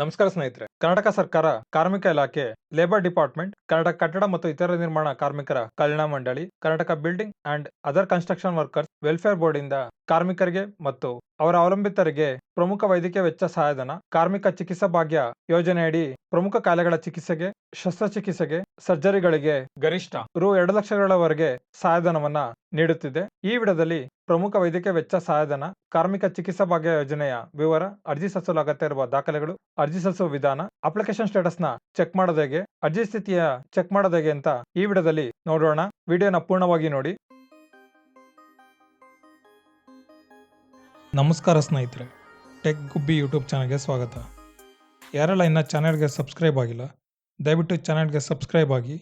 ನಮಸ್ಕಾರ ಸ್ನೇಹಿತರೆ. ಕರ್ನಾಟಕ ಸರ್ಕಾರ, ಕಾರ್ಮಿಕ ಇಲಾಖೆ ಲೇಬರ್ ಡಿಪಾರ್ಟ್ಮೆಂಟ್ ಕರ್ನಾಟಕ ಕಟ್ಟಡ ಮತ್ತು ಇತರ ನಿರ್ಮಾಣ ಕಾರ್ಮಿಕರ ಕಲ್ಯಾಣ ಮಂಡಳಿ, Karnataka building and other construction workers welfare board ಇಂದ ಕಾರ್ಮಿಕರಿಗೆ ಮತ್ತು ಅವರ ಅವಲಂಬಿತರಿಗೆ ಪ್ರಮುಖ ವೈದ್ಯಕೀಯ ವೆಚ್ಚ ಸಹಾಯಧನ, ಕಾರ್ಮಿಕ ಚಿಕಿತ್ಸಾ ಭಾಗ್ಯ ಯೋಜನೆಯಡಿ ಪ್ರಮುಖ ಕಾಯಿಲೆಗಳ ಚಿಕಿತ್ಸೆಗೆ ಶಸ್ತ್ರಚಿಕಿತ್ಸೆಗೆ ಸರ್ಜರಿಗಳಿಗೆ ಗರಿಷ್ಠ ರು ಎರಡು ಲಕ್ಷಗಳವರೆಗೆ ಸಹಾಯಧನವನ್ನ ನೀಡುತ್ತಿದೆ. ಈ ವಿಡದಲ್ಲಿ ಪ್ರಮುಖ ವೈದ್ಯಕೀಯ ವೆಚ್ಚ ಸಹಾಯಧನ ಕಾರ್ಮಿಕ ಚಿಕಿತ್ಸಾ ಭಾಗ್ಯ ಯೋಜನೆಯ ವಿವರ, ಅರ್ಜಿ ಸಲ್ಲಿಸಲು ಅಗತ್ಯ ಇರುವ ದಾಖಲೆಗಳು, ಅರ್ಜಿ ಸಲ್ಲಿಸುವ ವಿಧಾನ, ಅಪ್ಲಿಕೇಶನ್ ಸ್ಟೇಟಸ್ನ ಚೆಕ್ ಮಾಡೋದು ಹೇಗೆ ಅರ್ಜಿ ಸ್ಥಿತಿಯ ಚೆಕ್ ಮಾಡೋದೇಗೆ ಅಂತ ಈ ವಿಡದಲ್ಲಿ ನೋಡೋಣ. ವಿಡಿಯೋನ ಪೂರ್ಣವಾಗಿ ನೋಡಿ. ನಮಸ್ಕಾರ ಸ್ನೇಹಿತರೆ. ಟೆಕ್ ಗುಬ್ಬಿ ಯೂಟ್ಯೂಬ್ ಚಾನಲ್ಗೆ ಸ್ವಾಗತ. ಯಾರೆಲ್ಲ ಇನ್ನ ಚಾನಲ್ಗೆ ಸಬ್ಸ್ಕ್ರೈಬ್ ಆಗಿಲ್ಲ ದಯವಿಟ್ಟು ಚಾನಲ್ಗೆ ಸಬ್ಸ್ಕ್ರೈಬ್ ಆಗಿ,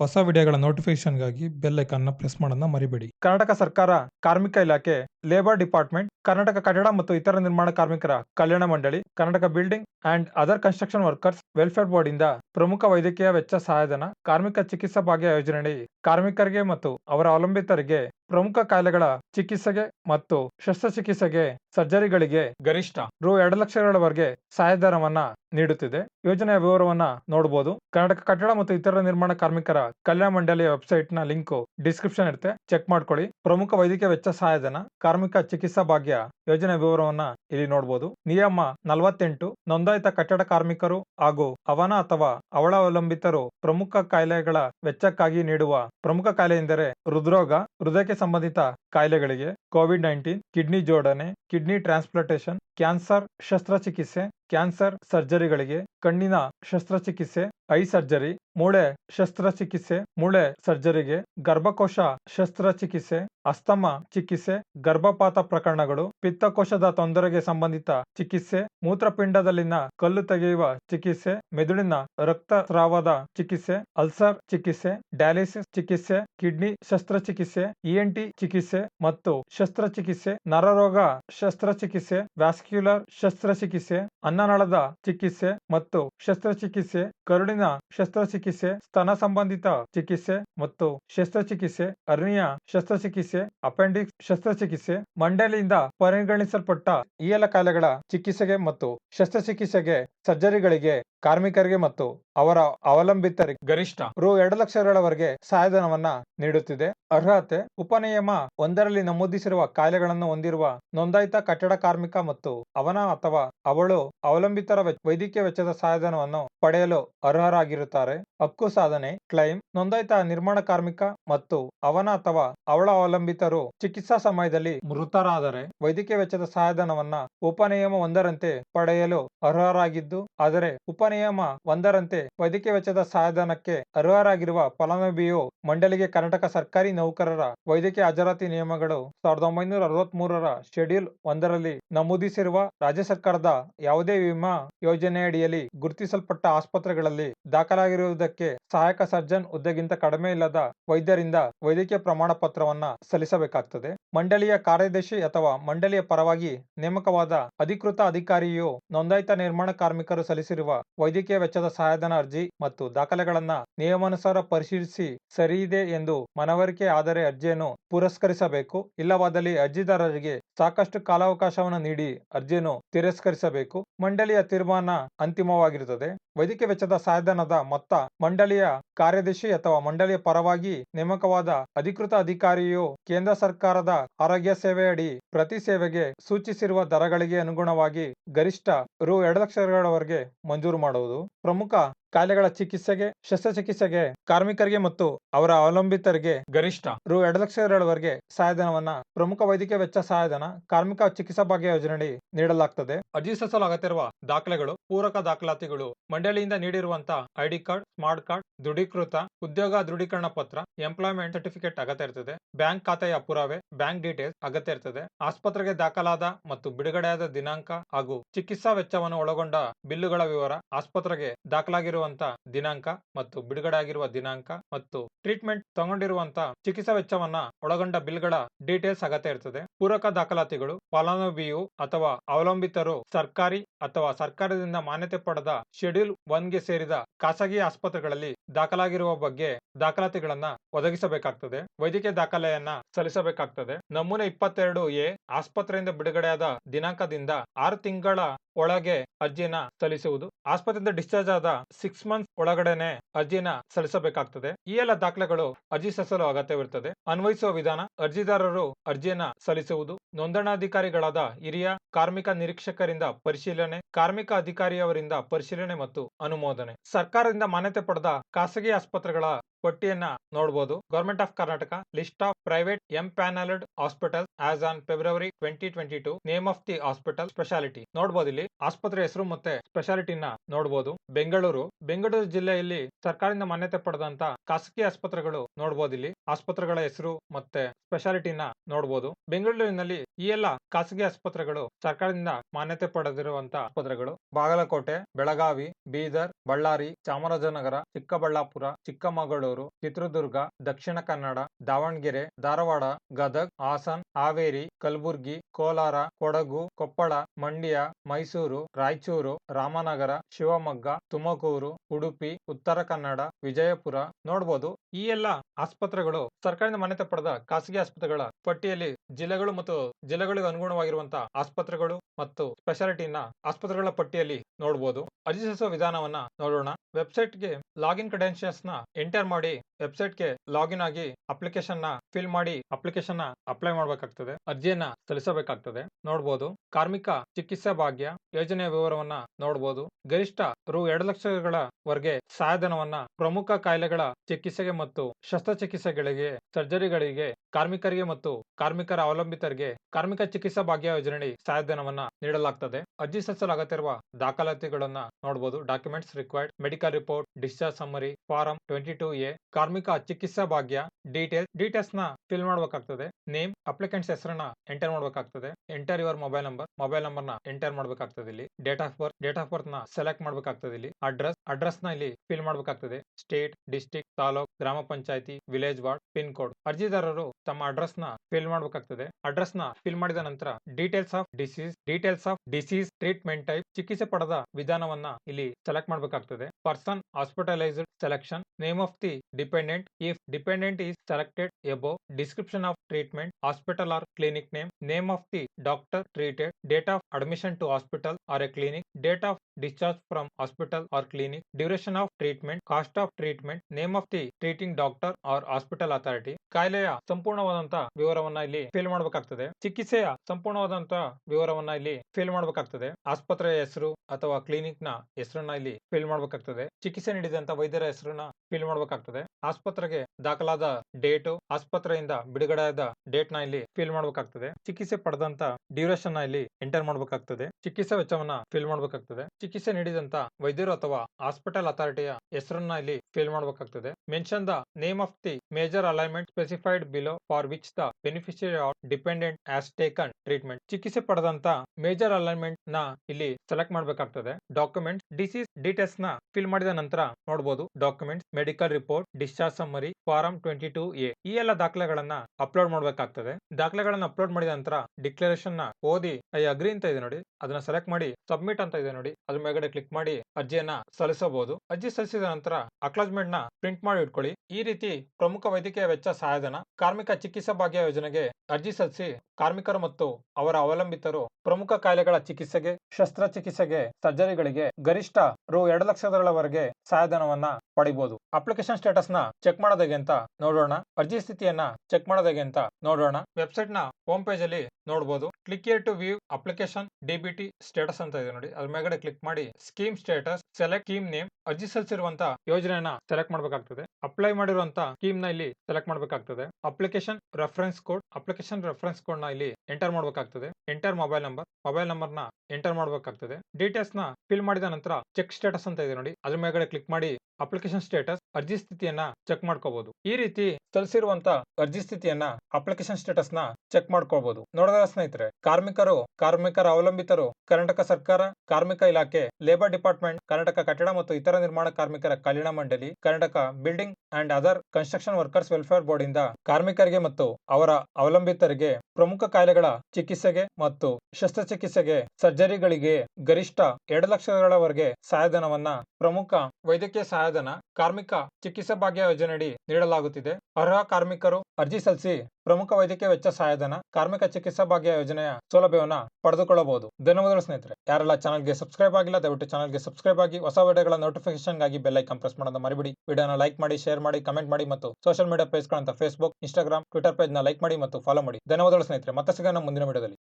ಹೊಸ ವಿಡಿಯೋಗಳ ನೋಟಿಫಿಕೇಶನ್ಗಾಗಿ ಬೆಲ್ ಐಕಾನ್ನ ಪ್ರೆಸ್ ಮಾಡೋದನ್ನ ಮರಿಬೇಡಿ. ಕರ್ನಾಟಕ ಸರ್ಕಾರ ಕಾರ್ಮಿಕ ಇಲಾಖೆ ಲೇಬರ್ ಡಿಪಾರ್ಟ್ಮೆಂಟ್ ಕರ್ನಾಟಕ ಕಟ್ಟಡ ಮತ್ತು ಇತರ ನಿರ್ಮಾಣ ಕಾರ್ಮಿಕರ ಕಲ್ಯಾಣ ಮಂಡಳಿ Karnataka building and other construction workers welfare board ಇಂದ ಪ್ರಮುಖ ವೈದ್ಯಕೀಯ ವೆಚ್ಚ ಸಹಾಯಧನ ಕಾರ್ಮಿಕ ಚಿಕಿತ್ಸಾ ಭಾಗ್ಯ ಯೋಜನೆಯಡಿ ಕಾರ್ಮಿಕರಿಗೆ ಮತ್ತು ಅವರ ಅವಲಂಬಿತರಿಗೆ ಪ್ರಮುಖ ಕಾಯಿಲೆಗಳ ಚಿಕಿತ್ಸೆಗೆ ಮತ್ತು ಶಸ್ತ್ರಚಿಕಿತ್ಸೆಗೆ ಸರ್ಜರಿಗಳಿಗೆ ಗರಿಷ್ಠ ರು ಎರಡು ಲಕ್ಷಗಳವರೆಗೆ ಸಹಾಯಧನವನ್ನ ನೀಡುತ್ತಿದೆ. ಯೋಜನೆಯ ವಿವರವನ್ನ ನೋಡಬಹುದು ಕರ್ನಾಟಕ ಕಟ್ಟಡ ಮತ್ತು ಇತರ ನಿರ್ಮಾಣ ಕಾರ್ಮಿಕರ ಕಲ್ಯಾಣ ಮಂಡಳಿಯ ವೆಬ್ಸೈಟ್ನ ಲಿಂಕ್ ಡಿಸ್ಕ್ರಿಪ್ಷನ್ ಇರುತ್ತೆ. ಚೆಕ್ ಮಾಡ್ಕೊಳ್ಳಿ. ಪ್ರಮುಖ ವೈದ್ಯಕೀಯ ವೆಚ್ಚ ಸಹಾಯಧನ ಕಾರ್ಮಿಕ ಚಿಕಿತ್ಸಾ ಭಾಗ್ಯ ಯೋಜನೆ ವಿವರವನ್ನ ಇಲ್ಲಿ ನೋಡಬಹುದು ನಿಯಮ ನಲವತ್ತೆಂಟು, ನೋಂದಾಯಿತ ಕಟ್ಟಡ ಕಾರ್ಮಿಕರು ಹಾಗೂ ಅವನ ಅಥವಾ ಅವಳ ಅವಲಂಬಿತರು ಪ್ರಮುಖ ಕಾಯಿಲೆಗಳ ವೆಚ್ಚಕ್ಕಾಗಿ ನೀಡುವ ಪ್ರಮುಖ ಕಾಯಿಲೆ ಎಂದರೆ ಹೃದ್ರೋಗ, ಹೃದಯಕ್ಕೆ ಸಂಬಂಧಿತ ಕಾಯಿಲೆಗಳಿಗೆ ಕೋವಿಡ್ ನೈನ್ಟೀನ್, ಕಿಡ್ನಿ ಜೋಡಣೆ, ಕಿಡ್ನಿ ಟ್ರಾನ್ಸ್ಪ್ಲಾಂಟೇಶನ್ ಕ್ಯಾನ್ಸರ್ ಶಸ್ತ್ರಚಿಕಿತ್ಸೆ, ಕ್ಯಾನ್ಸರ್ ಸರ್ಜರಿಗಳಿಗೆ ಕಣ್ಣಿನ ಶಸ್ತ್ರಚಿಕಿತ್ಸೆ, ಐ ಸರ್ಜರಿ, ಮೂಳೆ ಶಸ್ತ್ರಚಿಕಿತ್ಸೆ, ಮೂಳೆ ಸರ್ಜರಿಗೆ ಗರ್ಭಕೋಶ ಶಸ್ತ್ರಚಿಕಿತ್ಸೆ ಅಸ್ತಮ, ಚಿಕಿತ್ಸೆ, ಗರ್ಭಪಾತ ಪ್ರಕರಣಗಳು, ಪಿತ್ತಕೋಶದ ತೊಂದರೆಗೆ ಸಂಬಂಧಿತ ಚಿಕಿತ್ಸೆ, ಮೂತ್ರಪಿಂಡದಲ್ಲಿನ ಕಲ್ಲು ತೆಗೆಯುವ ಚಿಕಿತ್ಸೆ, ಮೆದುಳಿನ ರಕ್ತಸ್ರಾವದ ಚಿಕಿತ್ಸೆ, ಅಲ್ಸರ್ ಚಿಕಿತ್ಸೆ, ಡಯಾಲಿಸಿಸ್ ಚಿಕಿತ್ಸೆ, ಕಿಡ್ನಿ ಶಸ್ತ್ರಚಿಕಿತ್ಸೆ ಇಎನ್ಟಿ ಚಿಕಿತ್ಸೆ ಮತ್ತು ಶಸ್ತ್ರಚಿಕಿತ್ಸೆ, ನರರೋಗ ಶಸ್ತ್ರಚಿಕಿತ್ಸೆ, ವ್ಯಾಸ್ಕ್ಯುಲರ್ ಶಸ್ತ್ರಚಿಕಿತ್ಸೆ ಅನ್ನನಾಳದ ಚಿಕಿತ್ಸೆ ಮತ್ತು ಶಸ್ತ್ರಚಿಕಿತ್ಸೆ, ಕರುಳಿನ ಶಸ್ತ್ರಚಿಕಿತ್ಸೆ, ಸ್ತನ ಸಂಬಂಧಿತ ಚಿಕಿತ್ಸೆ ಮತ್ತು ಶಸ್ತ್ರಚಿಕಿತ್ಸೆ ಅರ್ನಿಯ ಶಸ್ತ್ರಚಿಕಿತ್ಸೆ ಅಪೆಂಡಿಕ್ಸ್ ಶಸ್ತ್ರಚಿಕಿತ್ಸೆ ಮಂಡಳಿಯಿಂದ ಪರಿಗಣಿಸಲ್ಪಟ್ಟ ಈ ಎಲ್ಲ ಕಾಯಿಲೆಗಳ ಚಿಕಿತ್ಸೆಗೆ ಮತ್ತು ಶಸ್ತ್ರಚಿಕಿತ್ಸೆಗೆ ಸರ್ಜರಿಗಳಿಗೆ, ಕಾರ್ಮಿಕರಿಗೆ ಮತ್ತು ಅವರ ಅವಲಂಬಿತರಿಗೆ ಗರಿಷ್ಠ ರು ಎರಡು ಲಕ್ಷಗಳವರೆಗೆ ಸಹಾಯಧನವನ್ನ ನೀಡುತ್ತಿದೆ. ಅರ್ಹತೆ, ಉಪನಿಯಮ ಒಂದರಲ್ಲಿ ನಮೂದಿಸಿರುವ ಕಾಯಿಲೆಗಳನ್ನು ಹೊಂದಿರುವ ನೋಂದಾಯಿತ ಕಟ್ಟಡ ಕಾರ್ಮಿಕ ಮತ್ತು ಅವನ ಅಥವಾ ಅವಳು ಅವಲಂಬಿತರ ವೈದ್ಯಕೀಯ ವೆಚ್ಚದ ಸಹಾಯಧನವನ್ನು ಪಡೆಯಲು ಅರ್ಹರಾಗಿರುತ್ತಾರೆ. ಹಕ್ಕು ಸಾಧನೆ, ಕ್ಲೈಮ್, ನೋಂದಾಯಿತ ನಿರ್ಮಾಣ ಕಾರ್ಮಿಕ ಮತ್ತು ಅವನ ಅಥವಾ ಅವಳ ಅವಲಂಬಿತರು ಚಿಕಿತ್ಸಾ ಸಮಯದಲ್ಲಿ ಮೃತರಾದರೆ ವೈದ್ಯಕೀಯ ವೆಚ್ಚದ ಸಹಾಯಧನವನ್ನ ಉಪನಿಯಮ ಒಂದರಂತೆ ಪಡೆಯಲು ಅರ್ಹರಾಗಿದ್ದು ಆದರೆ ಉಪನಿಯಮ ಒಂದರಂತೆ ವೈದ್ಯಕೀಯ ವೆಚ್ಚದ ಸಹಾಯಧನಕ್ಕೆ ಅರ್ಹರಾಗಿರುವ ಫಲಾನುಭವಿಯು ಮಂಡಳಿಗೆ ಕರ್ನಾಟಕ ಸರ್ಕಾರಿ ನೌಕರರ ವೈದ್ಯಕೀಯ ಹಾಜರಾತಿ ನಿಯಮಗಳು ಸಾವಿರದ ಒಂಬೈನೂರ ಅರವತ್ತ್ ಮೂರರ ಶೆಡ್ಯೂಲ್ ಒಂದರಲ್ಲಿ ನಮೂದಿಸಿರುವ ರಾಜ್ಯ ಸರ್ಕಾರದ ಯಾವುದೇ ವಿಮಾ ಯೋಜನೆಯಡಿಯಲ್ಲಿ ಗುರುತಿಸಲ್ಪಟ್ಟ ಆಸ್ಪತ್ರೆಗಳಲ್ಲಿ ದಾಖಲಾಗಿರುವುದಕ್ಕೆ ಸಹಾಯಕ ಸರ್ಜನ್ ಹುದ್ದೆಗಿಂತ ಕಡಿಮೆ ಇಲ್ಲದ ವೈದ್ಯರಿಂದ ವೈದ್ಯಕೀಯ ಪ್ರಮಾಣ ಪತ್ರವನ್ನ ಸಲ್ಲಿಸಬೇಕಾಗುತ್ತದೆ ಮಂಡಳಿಯ ಕಾರ್ಯದರ್ಶಿ ಅಥವಾ ಮಂಡಳಿಯ ಪರವಾಗಿ ನೇಮಕವಾದ ಅಧಿಕೃತ ಅಧಿಕಾರಿಯು ನೋಂದಾಯಿತ ನಿರ್ಮಾಣ ಕಾರ್ಮಿಕರು ಸಲ್ಲಿಸಿರುವ ವೈದ್ಯಕೀಯ ವೆಚ್ಚದ ಸಹಾಯಧನ ಅರ್ಜಿ ಮತ್ತು ದಾಖಲೆಗಳನ್ನ ನಿಯಮಾನುಸಾರ ಪರಿಶೀಲಿಸಿ ಸರಿಯಿದೆ ಎಂದು ಮನವರಿಕೆ ಆದರೆ ಅರ್ಜಿಯನ್ನು ಪುರಸ್ಕರಿಸಬೇಕು. ಇಲ್ಲವಾದಲ್ಲಿ ಅರ್ಜಿದಾರರಿಗೆ ಸಾಕಷ್ಟು ಕಾಲಾವಕಾಶವನ್ನು ನೀಡಿ ಅರ್ಜಿಯನ್ನು ತಿರಸ್ಕರಿಸಬೇಕು. ಮಂಡಳಿಯ ತೀರ್ಮಾನ ಅಂತಿಮವಾಗಿರುತ್ತದೆ. ವೈದ್ಯಕೀಯ ವೆಚ್ಚದ ಸಹಾಯಧನದ ಮೊತ್ತ ಮಂಡಳಿಯ ಕಾರ್ಯದರ್ಶಿ ಅಥವಾ ಮಂಡಳಿಯ ಪರವಾಗಿ ನೇಮಕವಾದ ಅಧಿಕೃತ ಅಧಿಕಾರಿಯು ಕೇಂದ್ರ ಸರ್ಕಾರದ ಆರೋಗ್ಯ ಸೇವೆಯಡಿ ಪ್ರತಿ ಸೇವೆಗೆ ಸೂಚಿಸಿರುವ ದರಗಳಿಗೆ ಅನುಗುಣವಾಗಿ ಗರಿಷ್ಠ ರು ಎರಡು ಲಕ್ಷಗಳವರೆಗೆ ಮಂಜೂರು ಮಾಡುವುದು. ಪ್ರಮುಖ ಕಾಯಿಲೆಗಳ ಚಿಕಿತ್ಸೆಗೆ, ಶಸ್ತ್ರಚಿಕಿತ್ಸೆಗೆ, ಕಾರ್ಮಿಕರಿಗೆ ಮತ್ತು ಅವರ ಅವಲಂಬಿತರಿಗೆ ಗರಿಷ್ಠ ರು ಎರಡು ಲಕ್ಷಗಳವರೆಗೆ ಸಹಾಯಧನವನ್ನ ಪ್ರಮುಖ ವೈದ್ಯಕೀಯ ವೆಚ್ಚ ಸಹಾಯಧನ ಕಾರ್ಮಿಕ ಚಿಕಿತ್ಸಾ ಭಾಗ್ಯ ಯೋಜನೆಯಡಿ ನೀಡಲಾಗ್ತದೆ. ಅರ್ಜಿ ಸಲ್ಲಿಸಲು ಅಗತ್ಯವಿರುವ ದಾಖಲೆಗಳು, ಪೂರಕ ದಾಖಲಾತಿಗಳು, ಮಂಡಳಿಯಿಂದ ನೀಡಿರುವಂತಹ ಐಡಿ ಕಾರ್ಡ್, ಸ್ಮಾರ್ಟ್ ಕಾರ್ಡ್, ದೃಢೀಕೃತ ಉದ್ಯೋಗ ದೃಢೀಕರಣ ಪತ್ರ, ಎಂಪ್ಲಾಯ್ಮೆಂಟ್ ಸರ್ಟಿಫಿಕೇಟ್ ಅಗತ್ಯ ಇರ್ತದೆ, ಬ್ಯಾಂಕ್ ಖಾತೆಯ ಪುರಾವೆ, ಬ್ಯಾಂಕ್ ಡೀಟೇಲ್ಸ್ ಅಗತ್ಯ ಇರ್ತದೆ, ಆಸ್ಪತ್ರೆಗೆ ದಾಖಲಾದ ಮತ್ತು ಬಿಡುಗಡೆಯಾದ ದಿನಾಂಕ ಹಾಗೂ ಚಿಕಿತ್ಸಾ ವೆಚ್ಚವನ್ನು ಒಳಗೊಂಡ ಬಿಲ್ಲುಗಳ ವಿವರ, ಆಸ್ಪತ್ರೆಗೆ ದಾಖಲಾಗಿರುವಂತಹ ದಿನಾಂಕ ಮತ್ತು ಬಿಡುಗಡೆ ಆಗಿರುವ ದಿನಾಂಕ ಮತ್ತು ಟ್ರೀಟ್ಮೆಂಟ್ ತಗೊಂಡಿರುವಂತಹ ಚಿಕಿತ್ಸಾ ವೆಚ್ಚವನ್ನ ಒಳಗೊಂಡ ಬಿಲ್ಗಳ ಡೀಟೇಲ್ಸ್ ಅಗತ್ಯ ಇರ್ತದೆ, ಪೂರಕ ದಾಖಲಾತಿಗಳು, ಫಲಾನುಭವಿಯು ಅಥವಾ ಅವಲಂಬಿತರು ಸರ್ಕಾರಿ ಅಥವಾ ಸರ್ಕಾರದಿಂದ ಮಾನ್ಯತೆ ಪಡೆದ ಶೆಡ್ಯೂಲ್ ಒನ್ಗೆ ಸೇರಿದ ಖಾಸಗಿ ಆಸ್ಪತ್ರೆಗಳಲ್ಲಿ ದಾಖಲಾಗಿರುವ ಬಗ್ಗೆ ದಾಖಲಾತಿಗಳನ್ನ ಒದಗಿಸಬೇಕಾಗ್ತದೆ. ವೈದ್ಯಕೀಯ ದಾಖಲೆಯನ್ನ ಸಲ್ಲಿಸಬೇಕಾಗ್ತದೆ. ನಮೂನೆ ಇಪ್ಪತ್ತೆರಡು ಎ ಆಸ್ಪತ್ರೆಯಿಂದ ಬಿಡುಗಡೆಯಾದ ದಿನಾಂಕದಿಂದ ಆರು ತಿಂಗಳ ಒಳಗೆ ಅರ್ಜಿನ ಸಲ್ಲಿಸುವುದು. ಆಸ್ಪತ್ರೆಯಿಂದ ಡಿಸ್ಚಾರ್ಜ್ ಆದ ಸಿಕ್ಸ್ ಮಂತ್ಸ್ ಒಳಗಡೆನೆ ಅರ್ಜಿನ ಸಲ್ಲಿಸಬೇಕಾಗ್ತದೆ. ಈ ಎಲ್ಲ ದಾಖಲೆಗಳು ಅರ್ಜಿ ಸಲ್ಲಿಸಲು ಅಗತ್ಯವಿರುತ್ತದೆ. ಅನ್ವಯಿಸುವ ವಿಧಾನ, ಅರ್ಜಿದಾರರು ಅರ್ಜಿಯನ್ನ ಸಲ್ಲಿಸುವುದು. ನೋಂದಣಾಧಿಕಾರಿಗಳಾದ ಹಿರಿಯ ಕಾರ್ಮಿಕ ನಿರೀಕ್ಷಕರಿಂದ ಪರಿಶೀಲನೆ, ಕಾರ್ಮಿಕ ಅಧಿಕಾರಿಯವರಿಂದ ಪರಿಶೀಲನೆ ಮತ್ತು ಅನುಮೋದನೆ. ಸರ್ಕಾರದಿಂದ ಮಾನ್ಯತೆ ಪಡೆದ ಖಾಸಗಿ ಆಸ್ಪತ್ರೆಗಳ ಪಟ್ಟಿಯನ್ನ ನೋಡಬಹುದು government of Karnataka list of private empanelled hospital as on February twenty twenty two name of the hospital speciality ನೋಡಬಹುದು ಇಲ್ಲಿ, ಆಸ್ಪತ್ರೆ ಹೆಸರು ಮತ್ತೆ ಸ್ಪೆಷಾಲಿಟಿನ ನೋಡಬಹುದು ಬೆಂಗಳೂರು ಬೆಂಗಳೂರು ಜಿಲ್ಲೆಯಲ್ಲಿ ಸರ್ಕಾರದಿಂದ ಮಾನ್ಯತೆ ಪಡೆದಂತ ಖಾಸಗಿ ಆಸ್ಪತ್ರೆಗಳು ನೋಡಬಹುದು ಇಲ್ಲಿ. ಆಸ್ಪತ್ರೆಗಳ ಹೆಸರು ಮತ್ತೆ ಸ್ಪೆಷಾಲಿಟಿನ ನೋಡಬಹುದು ಬೆಂಗಳೂರಿನಲ್ಲಿ ಈ ಎಲ್ಲ ಖಾಸಗಿ ಆಸ್ಪತ್ರೆಗಳು ಸರ್ಕಾರದಿಂದ ಮಾನ್ಯತೆ ಪಡೆದಿರುವಂತ ಆಸ್ಪತ್ರೆಗಳು. ಬಾಗಲಕೋಟೆ, ಬೆಳಗಾವಿ, ಬೀದರ್, ಬಳ್ಳಾರಿ, ಚಾಮರಾಜನಗರ, ಚಿಕ್ಕಬಳ್ಳಾಪುರ, ಚಿಕ್ಕಮಗಳೂರು ಚಿತ್ರದುರ್ಗ ದಕ್ಷಿಣ ಕನ್ನಡ, ದಾವಣಗೆರೆ, ಧಾರವಾಡ, ಗದಗ್, ಹಾಸನ್, ಹಾವೇರಿ, ಕಲಬುರ್ಗಿ, ಕೋಲಾರ, ಕೊಡಗು, ಕೊಪ್ಪಳ, ಮಂಡ್ಯ, ಮೈಸೂರು, ರಾಯಚೂರು, ರಾಮನಗರ, ಶಿವಮೊಗ್ಗ, ತುಮಕೂರು, ಉಡುಪಿ, ಉತ್ತರ ಕನ್ನಡ, ವಿಜಯಪುರ ನೋಡಬಹುದು ಈ ಎಲ್ಲ ಆಸ್ಪತ್ರೆಗಳು ಸರ್ಕಾರದಿಂದ ಮಾನ್ಯತೆ ಪಡೆದ ಖಾಸಗಿ ಆಸ್ಪತ್ರೆಗಳ ಪಟ್ಟಿಯಲ್ಲಿ ಜಿಲ್ಲೆಗಳು ಮತ್ತು ಜಿಲ್ಲೆಗಳಿಗೆ ಅನುಗುಣವಾಗಿರುವಂತಹ ಆಸ್ಪತ್ರೆಗಳು ಮತ್ತು ಸ್ಪೆಷಾಲಿಟಿನ ಆಸ್ಪತ್ರೆಗಳ ಪಟ್ಟಿಯಲ್ಲಿ ನೋಡಬಹುದು ಅರ್ಜಿ ಸಲ್ಲಿಸುವ ವಿಧಾನವನ್ನ ನೋಡೋಣ. ವೆಬ್ಸೈಟ್ಗೆ ಲಾಗಿನ್ ಕ್ರೆಡೆನ್ಶಿಯಲ್ಸ್ನ ಎಂಟರ್ ಮಾಡಿ. ವೆಬ್ಸೈಟ್ಗೆ ಲಾಗಿನ್ ಆಗಿ ಅಪ್ಲಿಕೇಶನ್ನ ಫಿಲ್ ಮಾಡಿ ಅಪ್ಲಿಕೇಶನ್ನ ಅಪ್ಲೈ ಮಾಡಬೇಕಾಗ್ತದೆ. ಅರ್ಜಿಯನ್ನ ಸಲ್ಲಿಸಬೇಕಾಗ್ತದೆ. ನೋಡಬಹುದು ಕಾರ್ಮಿಕ ಚಿಕಿತ್ಸಾ ಭಾಗ್ಯ ಯೋಜನೆಯ ವಿವರವನ್ನ ನೋಡಬಹುದು ಗರಿಷ್ಠ ರು ಎರಡು ಲಕ್ಷಗಳವರೆಗೆ ಸಹಾಯಧನವನ್ನ ಪ್ರಮುಖ ಕಾಯಿಲೆಗಳ ಚಿಕಿತ್ಸೆಗೆ ಮತ್ತು ಶಸ್ತ್ರಚಿಕಿತ್ಸೆಗಳಿಗೆ, ಸರ್ಜರಿಗಳಿಗೆ, ಕಾರ್ಮಿಕರಿಗೆ ಮತ್ತು ಕಾರ್ಮಿಕರ ಅವಲಂಬಿತರಿಗೆ, ಕಾರ್ಮಿಕ ಚಿಕಿತ್ಸಾ ಭಾಗ್ಯ ಯೋಜನೆ ಸಹಾಯಧನವನ್ನ ನೀಡಲಾಗ್ತದೆ. ಅರ್ಜಿ ಸಲ್ಲಿಸಲಾಗುತ್ತಿರುವ ದಾಖಲಾತಿಗಳನ್ನ ನೋಡಬಹುದು documents required medical report discharge summary form twenty two A Karmika Chikitsa Bhagya detail ಡೀಟೇಲ್ಸ್ನ fill ಮಾಡಬೇಕಾಗ್ತದೆ. ನೇಮ್ ಅಪ್ಲಿಕೆಂಟ್ಸ್ ಹೆಸರನ್ನ ಎಂಟರ್ ಮಾಡಬೇಕಾಗ್ತದೆ. Enter your mobile number mobile ನಂಬರ್ನ ಎಂಟರ್ ಮಾಡಬೇಕಾಗ್ತದೆ ಇಲ್ಲಿ. Date of birth date of ಬರ್ತ್ನ select ಮಾಡಬೇಕಾಗ್ತದೆ ಇಲ್ಲಿ. ಅಡ್ರೆಸ್ ಅಡ್ರೆಸ್ನ ಇಲ್ಲಿ fill ಮಾಡಬೇಕಾಗ್ತದೆ. ಸ್ಟೇಟ್ ಡಿಸ್ಟಿಕ್ ತಾಲೂಕ್, ಗ್ರಾಮ ಪಂಚಾಯತಿ ವಿಲೇಜ್ ವಾರ್ಡ್ ಪಿನ್ ಕೋಡ್ ಅರ್ಜಿದಾರರು ತಮ್ಮ ಅಡ್ರೆಸ್ನ ಫಿಲ್ ಮಾಡಬೇಕಾಗ್ತದೆ. ಅಡ್ರೆಸ್ನ ಫಿಲ್ ಮಾಡಿದ ನಂತರ details of disease details of disease treatment type ಚಿಕಿತ್ಸೆ ಪಡೆದ ವಿಧಾನವನ್ನ ಇಲ್ಲಿ ಸೆಲೆಕ್ಟ್ ಮಾಡಬೇಕಾಗ್ತದೆ. Person hospitalized selection name of the dependent if dependent is selected above description of treatment hospital or clinic name name of the doctor treated date of admission to hospital or a clinic date of discharge from hospital or clinic, duration of treatment, cost of treatment name of the treating doctor or hospital authority, ಕಾಯಿಲೆಯ ಸಂಪೂರ್ಣವಾದಂತಹ ವಿವರವನ್ನ ಇಲ್ಲಿ fill ಮಾಡಬೇಕಾಗ್ತದೆ. ಚಿಕಿತ್ಸೆಯ ಸಂಪೂರ್ಣವಾದಂತಹ ವಿವರವನ್ನ ಇಲ್ಲಿ fill ಮಾಡಬೇಕಾಗ್ತದೆ. ಆಸ್ಪತ್ರೆಯ ಹೆಸರು ಅಥವಾ ಕ್ಲಿನಿಕ್ನ ಹೆಸರನ್ನ ಇಲ್ಲಿ ಫಿಲ್ ಮಾಡಬೇಕಾಗ್ತದೆ. ಚಿಕಿತ್ಸೆ ನೀಡಿದಂತ ವೈದ್ಯರ ಹೆಸರನ್ನ ಫಿಲ್ ಮಾಡಬೇಕಾಗ್ತದೆ. ಆಸ್ಪತ್ರೆಗೆ ದಾಖಲಾದ ಡೇಟ್, ಆಸ್ಪತ್ರೆಯಿಂದ ಬಿಡುಗಡೆಯಾದ ಡೇಟ್ನ ಇಲ್ಲಿ ಫಿಲ್ ಮಾಡಬೇಕಾಗ್ತದೆ. ಚಿಕಿತ್ಸೆ ಪಡೆದಂತ ಡ್ಯೂರೇಷನ್ನ ಇಲ್ಲಿ ಎಂಟರ್ ಮಾಡಬೇಕಾಗ್ತದೆ. ಚಿಕಿತ್ಸಾ ವೆಚ್ಚವನ್ನ ಫಿಲ್ ಮಾಡಬೇಕಾಗ್ತದೆ. ಚಿಕಿತ್ಸೆ ನೀಡಿದಂತ ವೈದ್ಯರು ಅಥವಾ ಹಾಸ್ಪಿಟಲ್ ಅಥಾರಿಟಿಯ ಹೆಸರನ್ನ ಇಲ್ಲಿ ಫಿಲ್ ಮಾಡಬೇಕಾಗ್ತದೆ. Mention the name of the major ailment specified below for which the beneficiary of dependent has taken treatment. ಚಿಕಿತ್ಸೆ ಪಡೆದಂತ ಮೇಜರ್ ಅಲೈನ್ಮೆಂಟ್ನ ಇಲ್ಲಿ ಸೆಲೆಕ್ಟ್ ಮಾಡಬೇಕಾಗ್ತದೆ. ಡಾಕ್ಯುಮೆಂಟ್ ಡಿಸೀಸ್ ಡೀಟೇಲ್ಸ್ನ ಫಿಲ್ ಮಾಡಿದ ನಂತರ ನೋಡಬಹುದು documents medical report, discharge summary, form twenty two A. ಈ ಎಲ್ಲ ದಾಖಲೆಗಳನ್ನ ಅಪ್ಲೋಡ್ ಮಾಡಬೇಕಾಗ್ತದೆ. ದಾಖಲೆಗಳನ್ನ ಅಪ್ಲೋಡ್ ಮಾಡಿದ ನಂತರ ಡಿಕ್ಲರೇಷನ್ನ ಓದಿ ಐ ಅಗ್ರಿ ಅಂತ ಇದೆ ನೋಡಿ. ಅದನ್ನ ಸೆಲೆಕ್ಟ್ ಮಾಡಿ, ಸಬ್ಮಿಟ್ ಅಂತ ಇದೆ ನೋಡಿ. ಅದ್ರ ಮೇಲ್ಗಡೆ ಕ್ಲಿಕ್ ಮಾಡಿ ಅರ್ಜಿಯನ್ನ ಸಲ್ಲಿಸಬಹುದು. ಅರ್ಜಿ ಸಲ್ಲಿಸಿದ ನಂತರ ಅಕ್ಲಾಜ್ಮೆಂಟ್ನ ಪ್ರಿಂಟ್ ಮಾಡಿ ಇಟ್ಕೊಳ್ಳಿ. ಈ ರೀತಿ ಪ್ರಮುಖ ವೈದ್ಯಕೀಯ ವೆಚ್ಚ ಸಹಾಯಧನ, ಕಾರ್ಮಿಕ ಚಿಕಿತ್ಸಾ ಭಾಗ್ಯ ಯೋಜನೆಗೆ ಅರ್ಜಿ ಸಲ್ಲಿಸಿ ಕಾರ್ಮಿಕರು ಮತ್ತು ಅವರ ಅವಲಂಬಿತರು ಪ್ರಮುಖ ಕಾಯಿಲೆಗಳ ಚಿಕಿತ್ಸೆಗೆ, ಶಸ್ತ್ರಚಿಕಿತ್ಸೆಗೆ ಸರ್ಜರಿಗಳಿಗೆ ಗರಿಷ್ಠ ರು ಎರಡು ಲಕ್ಷದವರೆಗೆ ಸಹಾಯಧನವನ್ನ ಪಡಿಬಹುದು ಅಪ್ಲಿಕೇಶನ್ ಸ್ಟೇಟಸ್ನ ಚೆಕ್ ಮಾಡೋದಾಗೆ ಅಂತ ನೋಡೋಣ. ಅರ್ಜಿ ಸ್ಥಿತಿಯನ್ನ ಚೆಕ್ ಮಾಡೋದಾಗೆ ಅಂತ ನೋಡೋಣ. ವೆಬ್ಸೈಟ್ನ ಹೋಮ್ ಪೇಜ್ ಅಲ್ಲಿ ನೋಡಬಹುದು click to view application DBT status ಅಂತ ಇದೆ ನೋಡಿ. ಅದ್ರ ಮೇಲ್ಗಡೆ ಕ್ಲಿಕ್ ಮಾಡಿ scheme status select scheme name ಅರ್ಜಿ ಸಲ್ಲಿಸಿರುವಂತ ಯೋಜನೆಯನ್ನ ಸೆಲೆಕ್ಟ್ ಮಾಡಬೇಕಾಗ್ತದೆ. ಅಪ್ಲೈ ಮಾಡಿರುವಂತ ಸ್ಕೀಮ್ನ ಇಲ್ಲಿ ಸೆಲೆಕ್ಟ್ ಮಾಡಬೇಕಾಗ್ತದೆ. Application reference code application reference ಕೋಡ್ನ ಇಲ್ಲಿ ಎಂಟರ್ ಮಾಡಬೇಕಾಗ್ತದೆ. ಎಂಟರ್ ಮೊಬೈಲ್ ನಂಬರ್ ಮೊಬೈಲ್ ನಂಬರ್ನ ಎಂಟರ್ ಮಾಡಬೇಕಾಗ್ತದೆ. ಡೀಟೇಲ್ಸ್ನ ಫಿಲ್ ಮಾಡಿದ ನಂತರ ಚೆಕ್ ಸ್ಟೇಟಸ್ ಅಂತ ಇದೆ ನೋಡಿ. ಅದ್ರ ಮೇಲ್ಗಡೆ ಕ್ಲಿಕ್ ಮಾಡಿ. ಅಪ್ಲಿಕೇಶನ್ ಸ್ಟೇಟಸ್ ಅರ್ಜಿ ಸ್ಥಿತಿಯನ್ನ ಚೆಕ್ ಮಾಡ್ಕೋಬಹುದು ಈ ರೀತಿ ಸಲ್ಲಿಸಿರುವಂತ ಅರ್ಜಿ ಸ್ಥಿತಿಯನ್ನ ಅಪ್ಲಿಕೇಶನ್ ಸ್ಟೇಟಸ್ನ ಚೆಕ್ ಮಾಡ್ಕೋಬಹುದು ನೋಡಿದ ಸ್ನೇಹಿತರೆ, ಕಾರ್ಮಿಕರು, ಕಾರ್ಮಿಕರ ಅವಲಂಬಿತರು, ಕರ್ನಾಟಕ ಸರ್ಕಾರ, ಕಾರ್ಮಿಕ ಇಲಾಖೆ ಲೇಬರ್ ಡಿಪಾರ್ಟ್ಮೆಂಟ್ ಕರ್ನಾಟಕ ಕಟ್ಟಡ ಮತ್ತು ಇತರ ನಿರ್ಮಾಣ ಕಾರ್ಮಿಕರ ಕಲ್ಯಾಣ ಮಂಡಳಿ, Karnataka building and other construction workers welfare board ಇಂದ ಕಾರ್ಮಿಕರಿಗೆ ಮತ್ತು ಅವರ ಅವಲಂಬಿತರಿಗೆ ಪ್ರಮುಖ ಕಾಯಿಲೆಗಳ ಚಿಕಿತ್ಸೆಗೆ ಮತ್ತು ಶಸ್ತ್ರಚಿಕಿತ್ಸೆಗೆ ಸರ್ಜರಿಗಳಿಗೆ ಗರಿಷ್ಠ ಎರಡು ಲಕ್ಷಗಳವರೆಗೆ ಸಹಾಯಧನವನ್ನ ಪ್ರಮುಖ ವೈದ್ಯಕೀಯ ಸಹಾಯ ಸಹಾಯಧನ ಕಾರ್ಮಿಕ ಚಿಕಿತ್ಸಾ ಭಾಗ್ಯ ಯೋಜನೆಯಡಿ ನೀಡಲಾಗುತ್ತಿದೆ. ಅರ್ಹ ಕಾರ್ಮಿಕರು ಅರ್ಜಿ ಸಲ್ಲಿಸಿ ಪ್ರಮುಖ ವೈದ್ಯಕೀಯ ವೆಚ್ಚ ಸಹಾಯಧನ ಕಾರ್ಮಿಕ ಚಿಕಿತ್ಸಾ ಭಾಗ್ಯ ಯೋಜನೆಯ ಸೌಲಭ್ಯವನ್ನ ಪಡೆದುಕೊಳ್ಳಬಹುದು. ಧನ್ಯವಾದಗಳು ಸ್ನೇಹಿತರೆ. ಯಾರೆಲ್ಲ ಚಾನಲ್ಗೆ ಸಬ್ಸ್ಕ್ರೈಬ್ ಆಗಿಲ್ಲ, ದಯವಿಟ್ಟು ಚಾನಲ್ಗೆ ಸಬ್ಸ್ಕ್ರೈಬ್ ಆಗಿ ಹೊಸ ವಿಡಿಯೋಗಳ ನೋಟಿಫಿಕೇಶನ್ಗಾಗಿ ಬೆಲ್ ಐಕಾನ್ ಪ್ರೆಸ್ ಮಾಡೋದು ಮರಿಬಿಡಿ. ವಿಡಿಯೋನ ಲೈಕ್ ಮಾಡಿ, ಶೇರ್ ಮಾಡಿ, ಕಮೆಂಟ್ ಮಾಡಿ ಮತ್ತು ಸೋಷಿಯಲ್ ಮೀಡಿಯಾ ಪೇಜ್ಗಳಂತ ಫೇಸ್ಬುಕ್, ಇನ್ಸ್ಟಾಗ್ರಾಮ್, ಟ್ವಿಟರ್ ಪೇಜ್ನ ಲೈಕ್ ಮಾಡಿ ಮತ್ತು ಫಾಲೋ ಮಾಡಿ. ಧನ್ಯವಾದಗಳು ಸ್ನೇಹಿತರೆ. ಮತ್ತೆ ಸಿಗೋಣ ಮುಂದಿನ ವಿಡಿಯೋದಲ್ಲಿ.